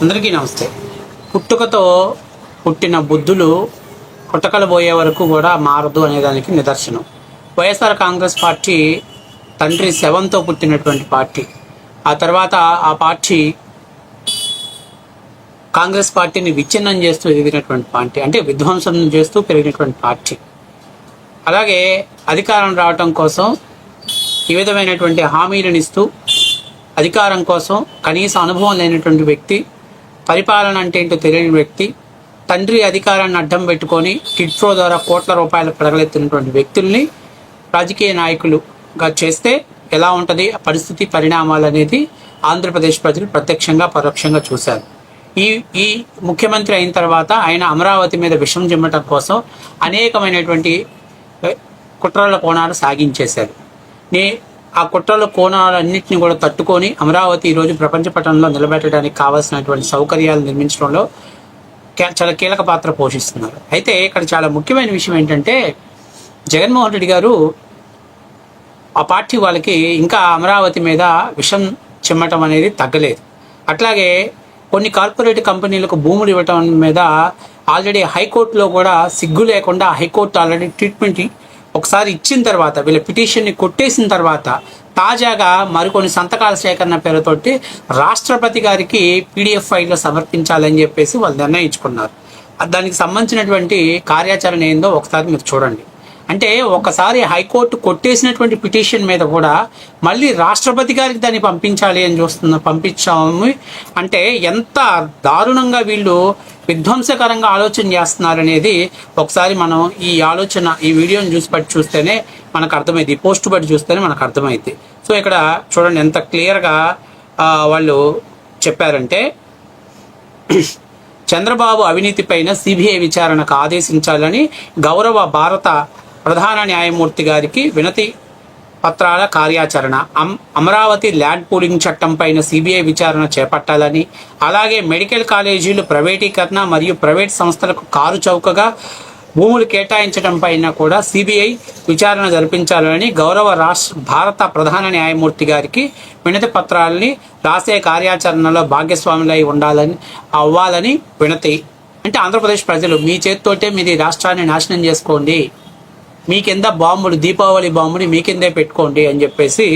అందరికీ నమస్తే. పుట్టుకతో పుట్టిన బుద్ధులు పుట్టకలు పోయే వరకు కూడా మారదు అనేదానికి నిదర్శనం. వైఎస్ఆర్ కాంగ్రెస్ పార్టీ తండ్రి శవంతో పుట్టినటువంటి పార్టీ. ఆ తర్వాత ఆ పార్టీ కాంగ్రెస్ పార్టీని విచ్ఛిన్నం చేస్తూ ఎదిగినటువంటి పార్టీ అంటే విధ్వంసం చేస్తూ పెరిగినటువంటి పార్టీ. అలాగే అధికారం రావటం కోసం ఈ విధమైనటువంటి హామీలను ఇస్తూ అధికారం కోసం కనీస అనుభవం లేనటువంటి వ్యక్తి పరిపాలన అంటే ఏంటో తెలియని వ్యక్తి తండ్రి అధికారాన్ని అడ్డం పెట్టుకొని కిడ్ఫ్రో ద్వారా కోట్ల రూపాయలు పెడగలెత్తినటువంటి వ్యక్తుల్ని రాజకీయ నాయకులుగా చేస్తే ఎలా ఉంటుంది ఆ పరిస్థితి పరిణామాలు అనేది ఆంధ్రప్రదేశ్ ప్రజలు ప్రత్యక్షంగా పరోక్షంగా చూశారు. ఈ ఈ ముఖ్యమంత్రి అయిన తర్వాత ఆయన అమరావతి మీద విషం చిమ్మటం కోసం అనేకమైనటువంటి కుట్రల కోణాలు సాగించేశారు. నే ఆ కుట్రల కోణాలన్నింటినీ కూడా తట్టుకొని అమరావతి ఈరోజు ప్రపంచ పటంలో నిలబెట్టడానికి కావాల్సినటువంటి సౌకర్యాలు నిర్మించడంలో చాలా కీలక పాత్ర పోషిస్తున్నారు. అయితే ఇక్కడ చాలా ముఖ్యమైన విషయం ఏంటంటే జగన్మోహన్ రెడ్డి గారు ఆ పార్టీ వాళ్ళకి ఇంకా అమరావతి మీద విషం చిమ్మటం అనేది తగ్గలేదు. అట్లాగే కొన్ని కార్పొరేట్ కంపెనీలకు భూములు ఇవ్వటం మీద ఆల్రెడీ హైకోర్టులో కూడా సిగ్గు లేకుండా హైకోర్టు ఆల్రెడీ ట్రీట్మెంట్ ఒకసారి ఇచ్చిన తర్వాత వీళ్ళ పిటిషన్ని కొట్టేసిన తర్వాత తాజాగా మరికొన్ని సంతకాల సేకరణ పేరుతోటి రాష్ట్రపతి గారికి పీడిఎఫ్ ఫైల్లో సమర్పించాలని చెప్పేసి వాళ్ళు నిర్ణయించుకున్నారు. దానికి సంబంధించినటువంటి కార్యాచరణ ఏందో ఒకసారి మీరు చూడండి. అంటే ఒకసారి హైకోర్టు కొట్టేసినటువంటి పిటిషన్ మీద కూడా మళ్ళీ రాష్ట్రపతి గారికి దాన్ని పంపించాలి అని చూస్తున్న పంపించాము అంటే ఎంత దారుణంగా వీళ్ళు విధ్వంసకరంగా ఆలోచన చేస్తున్నారనేది ఒకసారి మనం ఈ ఆలోచన ఈ వీడియోని చూసి బట్టి చూస్తేనే మనకు అర్థమైంది పోస్ట్ బట్టి చూస్తేనే మనకు అర్థమైంది సో ఇక్కడ చూడండి ఎంత క్లియర్గా వాళ్ళు చెప్పారంటే చంద్రబాబు అవినీతిపైన సిబిఐ విచారణకు ఆదేశించాలని గౌరవ భారత ప్రధాన న్యాయమూర్తి గారికి వినతి పత్రాల కార్యాచరణ అమ్- అమరావతి ల్యాండ్ పూలింగ్ చట్టంపైన సిబిఐ విచారణ చేపట్టాలని అలాగే మెడికల్ కాలేజీలు ప్రైవేటీకరణ మరియు ప్రైవేట్ సంస్థలకు కారు చౌకగా భూములు కేటాయించడం పైన కూడా సిబిఐ విచారణ జరిపించాలని గౌరవ రాష్ట్ర భారత ప్రధాన న్యాయమూర్తి గారికి వినతి పత్రాలని రాసే కార్యాచరణలో భాగస్వాములై ఉండాలని అవ్వాలని వినతి. అంటే ఆంధ్రప్రదేశ్ ప్రజలు మీ చేతితోటే మీది రాష్ట్రాన్ని నాశనం చేసుకోండి. మీ కింద బాంబులు? దీపావళి బాంబుని మీ కిందే పెట్టుకోండి అని చెప్పేసి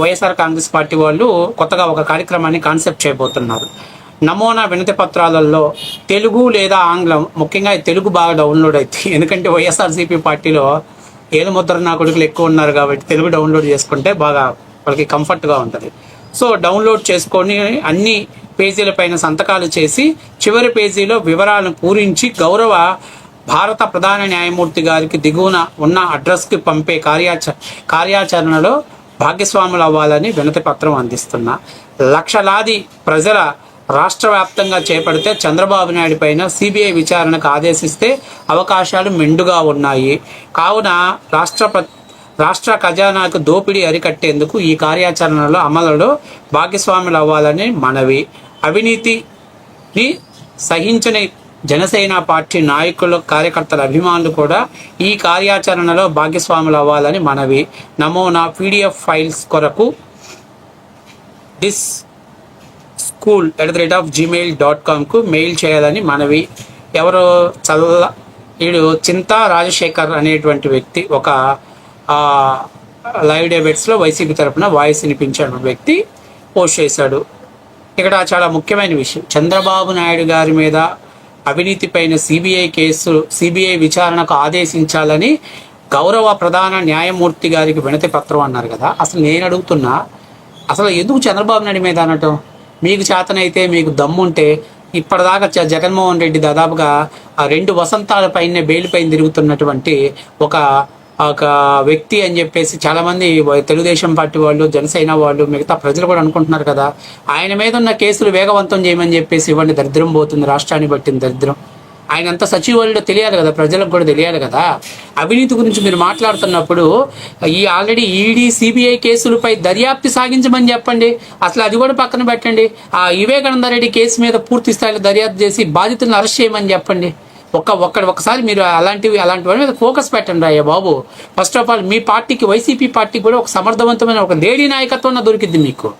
వైఎస్ఆర్ కాంగ్రెస్ పార్టీ వాళ్ళు కొత్తగా ఒక కార్యక్రమాన్ని కాన్సెప్ట్ చేయబోతున్నారు. నమూనా వినతి పత్రాలలో తెలుగు లేదా ఆంగ్లం ముఖ్యంగా తెలుగు బాగా డౌన్లోడ్ అవుతుంది ఎందుకంటే వైఎస్ఆర్సీపీ పార్టీలో ఏలు ముద్ర నా కొడుకులు ఎక్కువ ఉన్నారు కాబట్టి తెలుగు డౌన్లోడ్ చేసుకుంటే బాగా వాళ్ళకి కంఫర్ట్గా ఉంటుంది. సో డౌన్లోడ్ చేసుకొని అన్ని పేజీల పైన సంతకాలు చేసి చివరి పేజీలో వివరాలను పూరించి గౌరవ భారత ప్రధాన న్యాయమూర్తి గారికి దిగువన ఉన్న అడ్రస్కి పంపే కార్యాచ కార్యాచరణలో భాగ్యస్వాములు అవ్వాలని వినతి పత్రం అందిస్తున్నా. లక్షలాది ప్రజల రాష్ట్ర వ్యాప్తంగా చేపడితే చంద్రబాబు నాయుడు పైన సిబిఐ విచారణకు ఆదేశిస్తే అవకాశాలు మెండుగా ఉన్నాయి. కావున రాష్ట్ర రాష్ట్ర ఖజానాకు దోపిడీ అరికట్టేందుకు ఈ కార్యాచరణలో అమలులో భాగస్వాములు అవ్వాలని మనవి. అవినీతిని సహించని జనసేన పార్టీ నాయకులు కార్యకర్తల అభిమానులు కూడా ఈ కార్యాచరణలో భాగస్వాములు అవ్వాలని మనవి. నమూనా పీడిఎఫ్ ఫైల్స్ కొరకు this school at the rate of Gmail dot కామ్కు mail చేయాలని మనవి. ఎవరు చల్ల వీడు చింతా రాజశేఖర్ అనేటువంటి వ్యక్తి ఒక లైవ్ డెబేట్స్లో వైసీపీ తరపున వాయిస్ వినిపించిన వ్యక్తి పోస్ట్ చేశాడు. ఇక్కడ చాలా ముఖ్యమైన విషయం. చంద్రబాబు నాయుడు గారి మీద అవినీతిపైన సిబిఐ కేసు సిబిఐ విచారణకు ఆదేశించాలని గౌరవ ప్రధాన న్యాయమూర్తి గారికి వినతి పత్రం అన్నారు కదా. అసలు నేను అడుగుతున్నా అసలు ఎందుకు చంద్రబాబు నాయుడు మీద అనటం? మీకు చేతనైతే మీకు దమ్ముంటే ఇప్పటిదాకా జగన్మోహన్ రెడ్డి దాదాపుగా ఆ రెండు వసంతాల పైన బెయిల్ పైన తిరుగుతున్నటువంటి ఒక ఒక వ్యక్తి అని చెప్పేసి చాలామంది తెలుగుదేశం పార్టీ వాళ్ళు జనసేన వాళ్ళు మిగతా ప్రజలు కూడా అనుకుంటున్నారు కదా. ఆయన మీద ఉన్న కేసులు వేగవంతం చేయమని చెప్పేసి ఇవ్వండి దరిద్రం పోతుంది రాష్ట్రాన్ని పట్టిన దరిద్రం. ఆయన అంత సచివాలయంలో తెలియాలి కదా ప్రజలకు కూడా తెలియాలి కదా. అవినీతి గురించి మీరు మాట్లాడుతున్నప్పుడు ఈ ఆల్రెడీ ఈడీ సిబిఐ కేసులపై దర్యాప్తు సాగించమని చెప్పండి. అసలు అది కూడా పక్కన పెట్టండి. ఆ వివేకానంద రెడ్డి కేసు మీద పూర్తి స్థాయిలో దర్యాప్తు చేసి బాధితులను అరెస్ట్ చేయమని చెప్పండి. ఒక్క ఒక్క ఒకసారి మీరు అలాంటివి అలాంటి మీద ఫోకస్ పెట్టండి అయ్యా బాబు. ఫస్ట్ ఆఫ్ ఆల్ మీ పార్టీకి వైసీపీ పార్టీకి కూడా ఒక సమర్థవంతమైన ఒక లేడీ నాయకత్వం దొరికింది మీకు.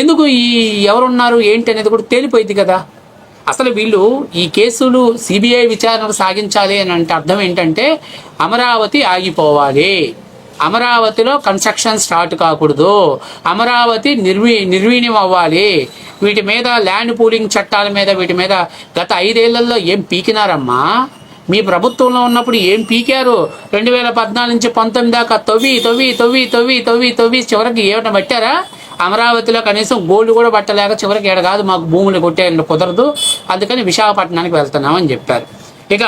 ఎందుకు ఈ ఎవరున్నారు ఏంటి అనేది కూడా తేలిపోయింది కదా. అసలు వీళ్ళు ఈ కేసులు సిబిఐ విచారణ సాగించాలి అని అంటే అర్థం ఏంటంటే అమరావతి ఆగిపోవాలి. అమరావతిలో కన్స్ట్రక్షన్ స్టార్ట్ కాకూడదు. అమరావతి నిర్వీ నిర్వీణ్యం అవ్వాలి. వీటి మీద ల్యాండ్ పూలింగ్ చట్టాల మీద వీటి మీద గత ఐదేళ్ళలో ఏం పీకినారమ్మా? మీ ప్రభుత్వంలో ఉన్నప్పుడు ఏం పీకారు? రెండు వేల పద్నాలుగు నుంచి పంతొమ్మిది దాకా తవ్వి తవ్వి తవ్వి తవ్వి తవ్వి తవ్వి చివరికి ఏమైనా పట్టారా? అమరావతిలో కనీసం గోల్డ్ కూడా పట్టలేక చివరికి ఏడ కాదు మాకు భూములు కొట్టేయండి కుదరదు. అందుకని విశాఖపట్నానికి వెళ్తున్నామని చెప్పారు. ఇక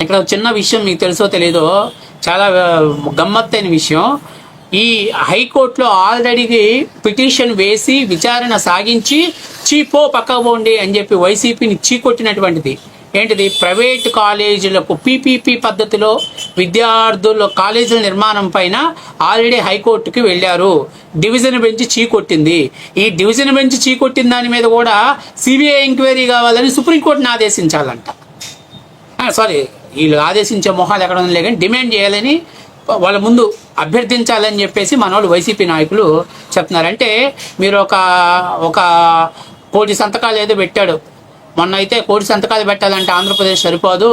ఇక్కడ చిన్న విషయం మీకు తెలుసో తెలీదో చాలా గమ్మత్తైన విషయం. ఈ హైకోర్టులో ఆల్రెడీ పిటిషన్ వేసి విచారణ సాగించి చీపో పక్కకు పోండి అని చెప్పి వైసీపీని చీకొట్టినటువంటిది. ఏంటిది? ప్రైవేట్ కాలేజీలకు పీపీపీ పద్ధతిలో విద్యార్థుల కాలేజీల నిర్మాణం పైన ఆల్రెడీ హైకోర్టుకి వెళ్ళారు. డివిజన్ బెంచ్ చీకొట్టింది. ఈ డివిజన్ బెంచ్ చీకొట్టిన దాని మీద కూడా సిబిఐ ఎంక్వైరీ కావాలని సుప్రీంకోర్టుని ఆదేశించాలంట. సారీ వీళ్ళు ఆదేశించే మొహాలు ఎక్కడ ఉండలే కానీ డిమాండ్ చేయాలని వాళ్ళ ముందు అభ్యర్థించాలని చెప్పేసి మన వాళ్ళు వైసీపీ నాయకులు చెప్తున్నారు. అంటే మీరు ఒక ఒక కోటి సంతకాలు ఏదో పెట్టాడు. మొన్న అయితే కోటి సంతకాలు పెట్టాలంటే ఆంధ్రప్రదేశ్ సరిపోదు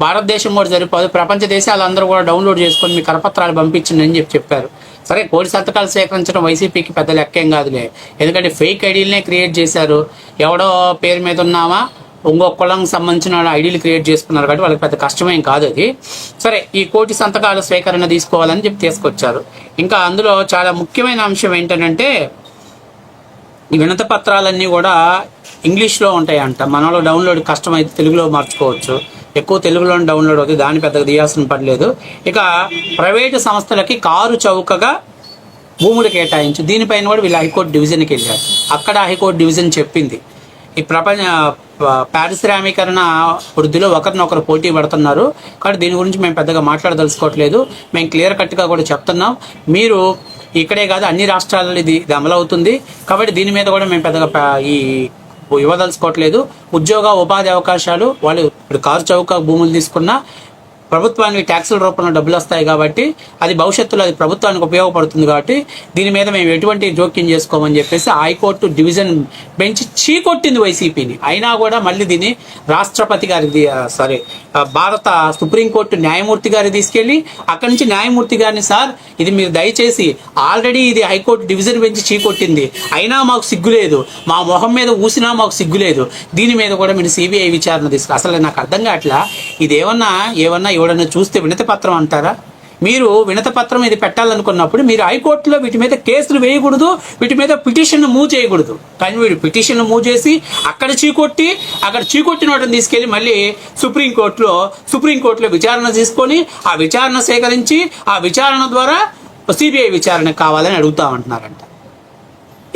భారతదేశం కూడా సరిపోదు ప్రపంచ దేశాలు అందరూ కూడా డౌన్లోడ్ చేసుకొని మీ కరపత్రాలు పంపించండి అని చెప్పి చెప్పారు. సరే కోటి సంతకాలు సేకరించడం వైసీపీకి పెద్ద లెక్కేం కాదులే. ఎందుకంటే ఫేక్ ఐడీలనే క్రియేట్ చేశారు. ఎవడో పేరు మీద ఉన్నామా? ఇంకొకళ్ళకి సంబంధించిన ఐడీలు క్రియేట్ చేసుకున్నారు కాబట్టి వాళ్ళకి పెద్ద కష్టమేం కాదు అది. సరే ఈ కోటి సంతకాల స్వీకరణ తీసుకోవాలని చెప్పి తీసుకొచ్చారు. ఇంకా అందులో చాలా ముఖ్యమైన అంశం ఏంటంటే ఈ వినత పత్రాలన్నీ కూడా ఇంగ్లీష్లో ఉంటాయంట. మనలో డౌన్లోడ్ కష్టమైతే తెలుగులో మార్చుకోవచ్చు. ఎక్కువ తెలుగులో డౌన్లోడ్ అవుతుంది. దాన్ని పెద్దగా తీయాల్సిన పడలేదు ఇక ప్రైవేటు సంస్థలకి కారు చౌకగా భూములు కేటాయించు. దీనిపైన కూడా వీళ్ళు హైకోర్టు డివిజన్కి వెళ్ళారు. అక్కడ హైకోర్టు డివిజన్ చెప్పింది. ఈ ప్రపంచ పారిశ్రామీకరణ వృద్ధిలో ఒకరినొకరు పోటీ పడుతున్నారు. కాబట్టి దీని గురించి మేము పెద్దగా మాట్లాడదలుచుకోవట్లేదు. మేము క్లియర్ కట్గా కూడా చెప్తున్నాం. మీరు ఇక్కడే కాదు అన్ని రాష్ట్రాలలో ఇది ఇది అమలవుతుంది. కాబట్టి దీని మీద కూడా మేము పెద్దగా ఈ ఇవ్వదలుచుకోవట్లేదు. ఉద్యోగ ఉపాధి అవకాశాలు వాళ్ళు ఇప్పుడు కారు చౌక భూములు తీసుకున్నా ప్రభుత్వానికి ట్యాక్సుల రూపంలో డబ్బులు వస్తాయి కాబట్టి అది భవిష్యత్తులో అది ప్రభుత్వానికి ఉపయోగపడుతుంది కాబట్టి దీని మీద మేము ఎటువంటి జోక్యం చేసుకోమని చెప్పేసి హైకోర్టు డివిజన్ బెంచ్ చీకొట్టింది వైసీపీని. అయినా కూడా మళ్ళీ దీన్ని రాష్ట్రపతి గారి సారీ భారత సుప్రీంకోర్టు న్యాయమూర్తి గారి తీసుకెళ్ళి అక్కడి నుంచి న్యాయమూర్తి గారిని సార్ ఇది మీరు దయచేసి ఆల్రెడీ ఇది హైకోర్టు డివిజన్ బెంచ్ చీకొట్టింది. అయినా మాకు సిగ్గు లేదు. మా మొహం మీద ఊసినా మాకు సిగ్గు లేదు. దీని మీద కూడా మీరు సిబిఐ విచారణ తీసుకు అసలు నాకు అర్థం కావట్లా. ఇదేమన్నా ఏమన్నా ఎవడన్నా చూస్తే వినతపత్రం అంటారా? మీరు వినతపత్రం ఇది పెట్టాలనుకున్నప్పుడు మీరు హైకోర్టులో వీటి మీద కేసులు వేయకూడదు వీటి మీద పిటిషన్ మూవ్ చేయకూడదు. కానీ వీడు పిటిషన్ మూవ్ చేసి అక్కడ చీకొట్టి అక్కడ చీకొట్టిన వాటిని తీసుకెళ్ళి మళ్ళీ సుప్రీంకోర్టులో సుప్రీంకోర్టులో విచారణ తీసుకొని ఆ విచారణ సేకరించి ఆ విచారణ ద్వారా సిబిఐ విచారణ కావాలని అడుగుతామంటున్నారంట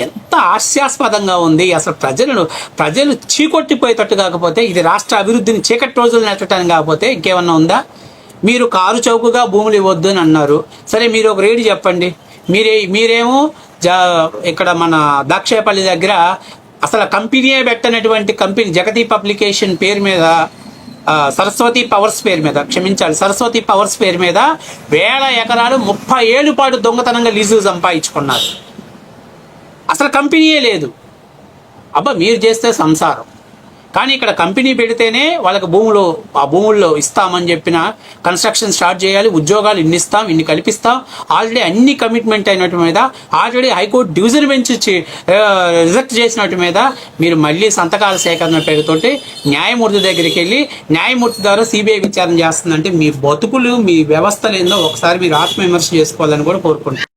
ఎంత హాస్యాస్పదంగా ఉంది. అసలు ప్రజలను ప్రజలు చీకొట్టిపోయేటట్టు కాకపోతే ఇది రాష్ట్ర అభివృద్ధిని చీకటి రోజులు నెట్టడానికి కాకపోతే ఇంకేమన్నా ఉందా? మీరు కారు చౌకగా భూములు ఇవ్వద్దు అని అన్నారు. సరే మీరు ఒక రేడి చెప్పండి. మీరే మీరేమో జా ఇక్కడ మన దాక్షేపల్లి దగ్గర అసలు కంపెనీయే పెట్టనటువంటి కంపెనీ జగతి పబ్లికేషన్ పేరు మీద సరస్వతి పవర్స్ పేరు మీద క్షమించాలి సరస్వతి పవర్స్ పేరు మీద వేల ఎకరాలు ముప్పై ఏళ్ళు పాటు దొంగతనంగా లీజు సంపాదించుకున్నారు. అసలు కంపెనీయే లేదు. అబ్బా మీరు చేస్తే సంసారం. కానీ ఇక్కడ కంపెనీ పెడితేనే వాళ్ళకి భూములు ఆ భూముల్లో ఇస్తామని చెప్పిన కన్స్ట్రక్షన్ స్టార్ట్ చేయాలి ఉద్యోగాలు ఇన్ని ఇస్తాం ఇన్ని కల్పిస్తాం. ఆల్రెడీ అన్ని కమిట్మెంట్ అయినట్టు మీద already high court division bench reject చేసినట్టు మీద మీరు మళ్ళీ సంతకాల సేకరణ పేరుతోటి న్యాయమూర్తి దగ్గరికి వెళ్ళి న్యాయమూర్తి ద్వారా సిబిఐ విచారణ చేస్తుందంటే మీ బతుకులు మీ వ్యవస్థలు ఏందో ఒకసారి మీరు ఆత్మవిమర్శ చేసుకోవాలని కూడా కోరుకుంటున్నారు